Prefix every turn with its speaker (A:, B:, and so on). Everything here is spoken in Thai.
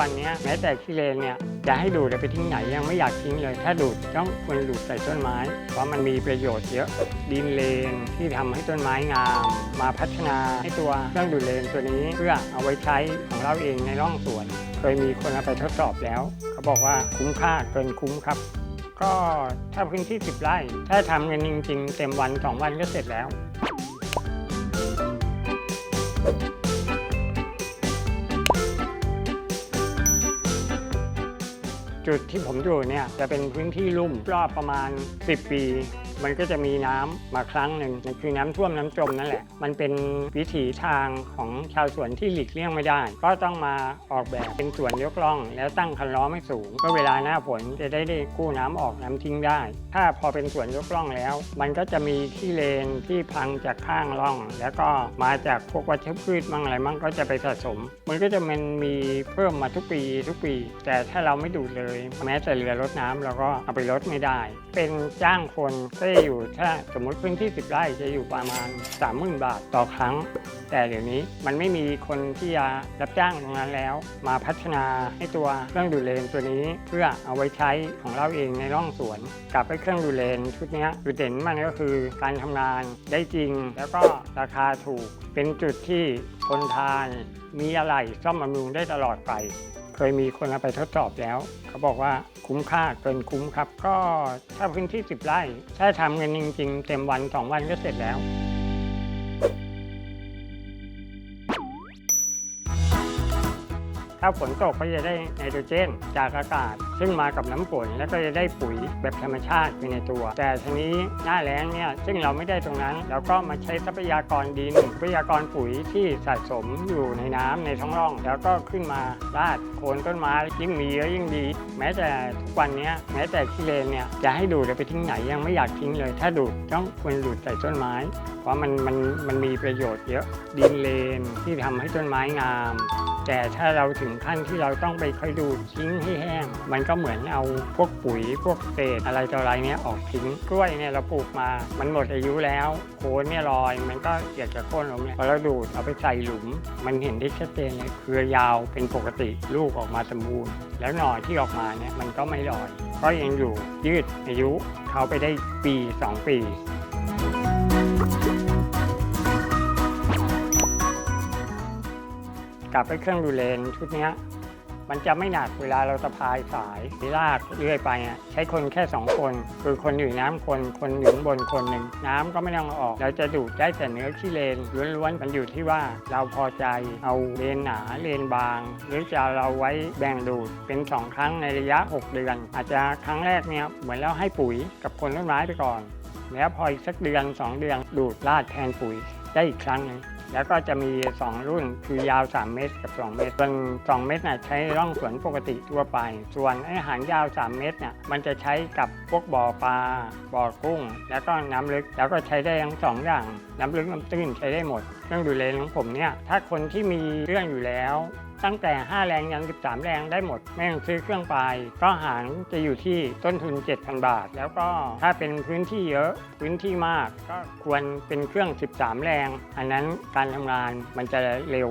A: วันนี้แม้แต่ขี้เลนเนี่ยจะให้ดูดไปทิ้งไหนยังไม่อยากทิ้งเลย ถ้าดูดต้องควรดูดใส่ต้นไม้ เพราะมันมีประโยชน์เยอะดินเลนที่ทำให้ต้นไม้งาม มาพัฒนาให้ตัวเครื่องดูดเลนตัวนี้เพื่อเอาไว้ใช้ของเราเองในร่องสวน เคยมีคนเอาไปทดสอบแล้ว เขาบอกว่าคุ้มค่าเกินคุ้มครับก็ถ้าพื้นที่ 10 ไร่ ถ้าทำกันจริง ๆ เต็มวัน 2 วันก็เสร็จแล้ว จุดที่ผมอยู่เนี่ยจะเป็นพื้นที่ลุ่มรอบประมาณ 10 ปี มันก็จะมีน้ำมาครั้งหนึ่งนั่นคือน้ำท่วมน้ำจมนั่นแหละ มันเป็นวิถีทางของชาวสวนที่หลีกเลี่ยงไม่ได้ ก็ต้องมาออกแบบเป็นสวนยกล่อง แล้วตั้งคันล้อไม่สูงก็เวลาหน้าฝนจะได้ได้กู้น้ำออกน้ำทิ้งได้ ถ้าพอเป็นสวนยกล่องแล้ว มันก็จะมีที่เลนที่พังจากข้างร่อง แล้วก็มาจากพวกวัชพืชมั่งอะไรมั่งก็จะไปสะสม มันก็จะมันมีเพิ่มมาทุกปีทุกปี แต่ถ้าเราไม่ดูดเลยแม้แต่เรือรดน้ำเราก็เอาไปลดไม่ได้ เป็นจ้างคนก็จะอยู่ถ้าสมมติพื้นที่ 10 ไร่จะอยู่ประมาณ 30,000 บาทต่อครั้ง แต่เดี๋ยวนี้มันไม่มีคนที่จะรับจ้างตรงนั้นแล้ว มาพัฒนาให้ตัวเครื่องดูดเลนตัวนี้ เพื่อเอาไว้ใช้ของเราเองในร่องสวน กับไอ้เครื่องดูดเลนชุดนี้จุดเด่นมันก็คือการทำงานได้จริง แล้วก็ราคาถูกเป็นจุดที่คนทานมีอะไรซ่อมบำรุงได้ตลอดไป เคยมีคนเอาไปทดสอบแล้ว เขาบอกว่าคุ้มค่าเกินคุ้มครับ ก็ถ้าพื้นที่ 10 ไร่ ถ้าทำกันจริง ๆ เต็มวัน 2 วันก็เสร็จแล้วถ้าฝนตกก็จะได้ไนโตรเจนจากอากาศ ซึ่งมากับน้ำฝนแล้วก็จะได้ปุ๋ยแบบธรรมชาติไปในตัว แต่ทีนี้หน้าแล้งเนี่ยซึ่งเราไม่ได้ตรงนั้นเราก็มาใช้ทรัพยากรดินทรัพยากรปุ๋ยที่สะสมอยู่ในน้ำในท้องร่อง แล้วก็ขึ้นมาราดโคนต้นไม้ยิ่งมีเยอะยิ่งดี แม้แต่ทุกวันนี้แม้แต่ขี้เลนเนี่ยจะให้ดูดไปทิ้งไหนยังไม่อยากทิ้งเลย ถ้าดูดต้องควรดูดใส่ต้นไม้ เพราะมันมันมันมีประโยชน์เยอะดินเลนที่ทำให้ต้นไม้งาม แต่ถ้าเราถึงขั้นที่เราต้องไปค่อยดูดทิ้งให้แห้งมันก็เหมือนเอาพวกปุ๋ยพวกเศษอะไรต่ออะไรเนี่ยออกทิ้งกล้วยเนี่ยเราปลูกมา มันหมดอายุแล้วโคนเนี่ยลอย มันก็เกียดจะโค่นลงเนี่ยพอเราดูดเอาไปใส่หลุม มันเห็นได้ชัดเจนเลยเครือยาวเป็นปกติลูกออกมาสมบูรณ์ แล้วหน่อที่ออกมาเนี่ยมันก็ไม่ลอย ก็ยังอยู่ยืดอายุเขาไปได้ปี 2 ปีกลับไอ้เครื่องดูเลนชุดนี้ มันจะไม่หนักเวลาเราสะพายสายลากเรื่อยไปอะใช้คนแค่ 2 คน คือคนอยู่น้ำคน คนอยู่บนคนหนึ่งน้ำก็ไม่ต้องออก เราจะดูดได้แต่เนื้อขี้เลนล้วนๆมันอยู่ที่ว่าเราพอใจเอาเลนหนาเลนบาง หรือจะเราไว้แบ่งดูดเป็น 2 ครั้งในระยะ 6 เดือน อาจจะครั้งแรกเนี่ยเหมือนเราให้ปุ๋ยกับคนต้นไม้ไปก่อน แล้วพออีกสักเดือน 2 เดือนดูดราดแทนปุ๋ยได้อีกครั้งหนึ่ง แล้วก็จะมี 2 รุ่นคือยาว 3 เมตรกับ 2 เมตรส่วน2เมตรน่ะใช้ร่องสวนปกติทั่วไป ส่วนไอ้หางยาว 3 เมตรเนี่ยมันจะใช้กับพวกบ่อปลาบ่อกุ้ง แล้วก็น้ำลึกแล้วก็ใช้ได้ทั้งสองอย่าง น้ำลึกน้ำตื้นใช้ได้หมด เครื่องดูดเลนของผมเนี่ยถ้าคนที่มีเครื่องอยู่แล้ว ตั้งแต่ 5 แรงยัน 13 แรงได้หมด ไม่ต้องซื้อเครื่องไปก็หารจะอยู่ที่ต้นทุน 7,000 บาท แล้วก็ถ้าเป็นพื้นที่เยอะพื้นที่มากก็ควรเป็นเครื่อง 13 แรง อันนั้นการทำงานมันจะเร็ว